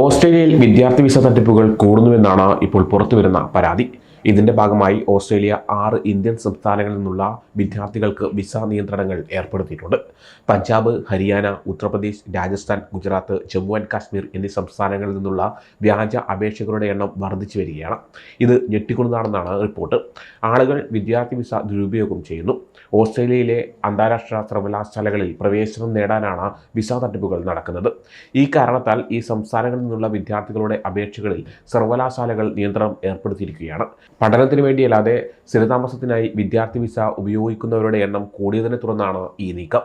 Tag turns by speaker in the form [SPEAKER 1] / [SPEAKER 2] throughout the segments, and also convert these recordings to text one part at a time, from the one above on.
[SPEAKER 1] ഓസ്ട്രേലിയയിൽ വിദ്യാർത്ഥി വിസ തട്ടിപ്പുകൾ കൂടുന്നുവെന്നാണ് ഇപ്പോൾ പുറത്തുവരുന്ന പരാതി. ഇതിന്റെ ഭാഗമായി ഓസ്ട്രേലിയ ആറ് ഇന്ത്യൻ സംസ്ഥാനങ്ങളിൽ നിന്നുള്ള വിദ്യാർത്ഥികൾക്ക് വിസ നിയന്ത്രണങ്ങൾ ഏർപ്പെടുത്തിയിട്ടുണ്ട്. പഞ്ചാബ് ഹരിയാന ഉത്തർപ്രദേശ് രാജസ്ഥാൻ ഗുജറാത്ത് ജമ്മു ആൻഡ് കാശ്മീർ എന്നീ സംസ്ഥാനങ്ങളിൽ നിന്നുള്ള വ്യാജ അപേക്ഷകരുടെ എണ്ണം വർദ്ധിച്ചു വരികയാണ്. ഇത് ഞെട്ടിക്കൊണ്ടതാണെന്നാണ് റിപ്പോർട്ട്. ആളുകൾ വിദ്യാർത്ഥി വിസ ദുരുപയോഗം ചെയ്യുന്നു. ഓസ്ട്രേലിയയിലെ അന്താരാഷ്ട്ര സർവകലാശാലകളിൽ പ്രവേശനം നേടാനാണ് വിസ തട്ടിപ്പുകൾ നടക്കുന്നത്. ഈ കാരണത്താൽ ഈ സംസ്ഥാനങ്ങളിൽ നിന്നുള്ള വിദ്യാർത്ഥികളുടെ അപേക്ഷകളിൽ സർവകലാശാലകൾ നിയന്ത്രണം ഏർപ്പെടുത്തിയിരിക്കുകയാണ്. പഠനത്തിന് വേണ്ടിയല്ലാതെ സ്ഥിരതാമസത്തിനായി വിദ്യാർത്ഥി വിസ ഉപയോഗിക്കുന്നവരുടെ എണ്ണം കൂടിയതിനെ തുടർന്നാണ് ഈ നീക്കം.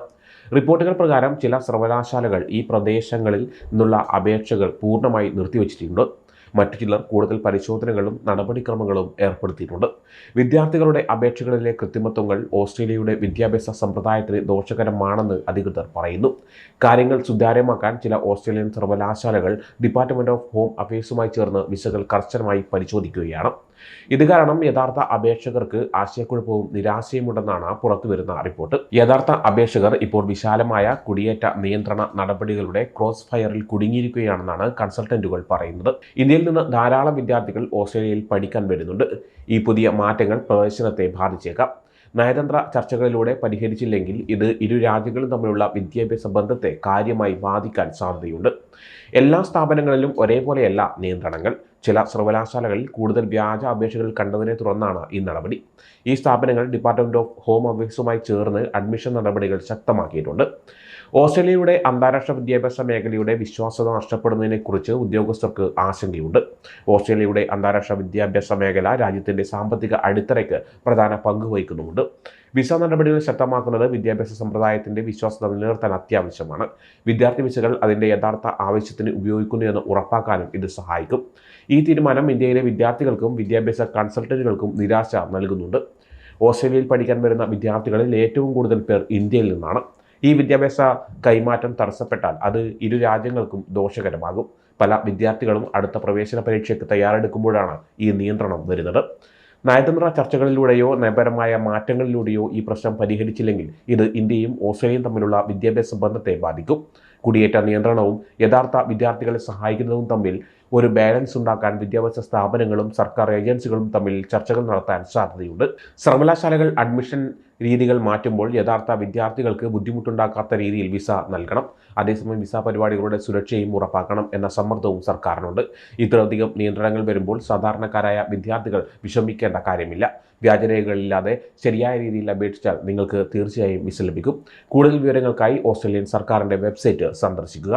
[SPEAKER 1] റിപ്പോർട്ടുകൾ പ്രകാരം ചില സർവകലാശാലകൾ ഈ പ്രദേശങ്ങളിൽ നിന്നുള്ള അപേക്ഷകൾ പൂർണമായി നിർത്തിവച്ചിട്ടുണ്ട്. മറ്റു ചിലർ കൂടുതൽ പരിശോധനകളും നടപടിക്രമങ്ങളും ഏർപ്പെടുത്തിയിട്ടുണ്ട്. വിദ്യാർത്ഥികളുടെ അപേക്ഷകളിലെ കൃത്രിമത്വങ്ങൾ ഓസ്ട്രേലിയയുടെ വിദ്യാഭ്യാസ സമ്പ്രദായത്തിന് ദോഷകരമാണെന്ന് അധികൃതർ പറയുന്നു. കാര്യങ്ങൾ സുതാര്യമാക്കാൻ ചില ഓസ്ട്രേലിയൻ സർവകലാശാലകൾ ഡിപ്പാർട്ട്മെന്റ് ഓഫ് ഹോം അഫയേഴ്സുമായി ചേർന്ന് വിസകൾ കർശനമായി പരിശോധിക്കുകയാണ്. ഇത് കാരണം യഥാർത്ഥ അപേക്ഷകർക്ക് ആശയക്കുഴപ്പവും നിരാശയുമുണ്ടെന്നാണ് പുറത്തുവരുന്ന റിപ്പോർട്ട്. യഥാർത്ഥ അപേക്ഷകർ ഇപ്പോൾ വിശാലമായ കുടിയേറ്റ നിയന്ത്രണ നടപടികളുടെ ക്രോസ് ഫയറിൽ കുടുങ്ങിയിരിക്കുകയാണെന്നാണ് കൺസൾട്ടന്റുകൾ പറയുന്നത്. ഇന്ത്യയിൽ നിന്ന് ധാരാളം വിദ്യാർത്ഥികൾ ഓസ്ട്രേലിയയിൽ പഠിക്കാൻ വരുന്നുണ്ട്. ഈ പുതിയ മാറ്റങ്ങൾ പ്രവേശനത്തെ ബാധിച്ചേക്കാം. നയതന്ത്ര ചർച്ചകളിലൂടെ പരിഹരിച്ചില്ലെങ്കിൽ ഇത് ഇരു രാജ്യങ്ങളും തമ്മിലുള്ള വിദ്യാഭ്യാസ ബന്ധത്തെ കാര്യമായി ബാധിക്കാൻ സാധ്യതയുണ്ട്. എല്ലാ സ്ഥാപനങ്ങളിലും ഒരേപോലെയല്ല നിയന്ത്രണങ്ങൾ. ചില സർവകലാശാലകളിൽ കൂടുതൽ വ്യാജ അപേക്ഷകൾ കണ്ടതിനെ തുടർന്നാണ് ഈ നടപടി. ഈ സ്ഥാപനങ്ങൾ ഡിപ്പാർട്ട്മെന്റ് ഓഫ് ഹോം അഫയേഴ്സുമായി ചേർന്ന് അഡ്മിഷൻ നടപടികൾ ശക്തമാക്കിയിട്ടുണ്ട്. ഓസ്ട്രേലിയയുടെ അന്താരാഷ്ട്ര വിദ്യാഭ്യാസ മേഖലയുടെ വിശ്വാസ്യത നഷ്ടപ്പെടുന്നതിനെക്കുറിച്ച് ഉദ്യോഗസ്ഥർക്ക് ആശങ്കയുണ്ട്. ഓസ്ട്രേലിയയുടെ അന്താരാഷ്ട്ര വിദ്യാഭ്യാസ മേഖല രാജ്യത്തിന്റെ സാമ്പത്തിക അടിത്തറയ്ക്ക് പ്രധാന പങ്ക് വഹിക്കുന്നുമുണ്ട്. വിസ നടപടികൾ ശക്തമാക്കുന്നത് വിദ്യാഭ്യാസ സമ്പ്രദായത്തിന്റെ വിശ്വാസ്യത നിലനിർത്താൻ അത്യാവശ്യമാണ്. വിദ്യാർത്ഥി വിസകൾ അതിന്റെ യഥാർത്ഥ ആവശ്യത്തിന് ഉപയോഗിക്കുന്നു എന്ന് ഉറപ്പാക്കാനും ഇത് സഹായിക്കും. ഈ തീരുമാനം ഇന്ത്യയിലെ വിദ്യാർത്ഥികൾക്കും വിദ്യാഭ്യാസ കൺസൾട്ടന്റുകൾക്കും നിരാശ നൽകുന്നുണ്ട്. ഓസ്ട്രേലിയയിൽ പഠിക്കാൻ വരുന്ന വിദ്യാർത്ഥികളിൽ ഏറ്റവും കൂടുതൽ പേർ ഇന്ത്യയിൽ നിന്നാണ്. ഈ വിദ്യാഭ്യാസ കൈമാറ്റം തടസ്സപ്പെട്ടാൽ അത് ഇരു രാജ്യങ്ങൾക്കും ദോഷകരമാകും. പല വിദ്യാർത്ഥികളും അടുത്ത പ്രവേശന പരീക്ഷയ്ക്ക് തയ്യാറെടുക്കുമ്പോഴാണ് ഈ നിയന്ത്രണം വരുന്നത്. നയതന്ത്ര ചർച്ചകളിലൂടെയോ നയപരമായ മാറ്റങ്ങളിലൂടെയോ ഈ പ്രശ്നം പരിഹരിച്ചില്ലെങ്കിൽ ഇത് ഇന്ത്യയും ഓസ്ട്രേലിയയും തമ്മിലുള്ള വിദ്യാഭ്യാസ ബന്ധത്തെ ബാധിക്കും. കുടിയേറ്റ നിയന്ത്രണവും യഥാർത്ഥ വിദ്യാർത്ഥികളെ സഹായിക്കുന്നതും തമ്മിൽ ഒരു ബാലൻസ് ഉണ്ടാക്കാൻ വിദ്യാഭ്യാസ സ്ഥാപനങ്ങളും സർക്കാർ ഏജൻസികളും തമ്മിൽ ചർച്ചകൾ നടത്താൻ സാധ്യതയുണ്ട്. സർവകലാശാലകൾ അഡ്മിഷൻ രീതികൾ മാറ്റുമ്പോൾ യഥാർത്ഥ വിദ്യാർത്ഥികൾക്ക് ബുദ്ധിമുട്ടുണ്ടാക്കാത്ത രീതിയിൽ വിസ നൽകണം. അതേസമയം വിസ പരിപാടികളുടെ സുരക്ഷയും ഉറപ്പാക്കണം എന്ന സമ്മർദ്ദവും സർക്കാരിനുണ്ട്. ഇത്രയധികം നിയന്ത്രണങ്ങൾ വരുമ്പോൾ സാധാരണക്കാരായ വിദ്യാർത്ഥികൾ വിഷമിക്കേണ്ട കാര്യമില്ല. വ്യാജരേഖകളില്ലാതെ ശരിയായ രീതിയിൽ അപേക്ഷിച്ചാൽ നിങ്ങൾക്ക് തീർച്ചയായും വിസ ലഭിക്കും. കൂടുതൽ വിവരങ്ങൾക്കായി ഓസ്ട്രേലിയൻ സർക്കാരിന്റെ വെബ്സൈറ്റ് സന്ദർശിക്കുക.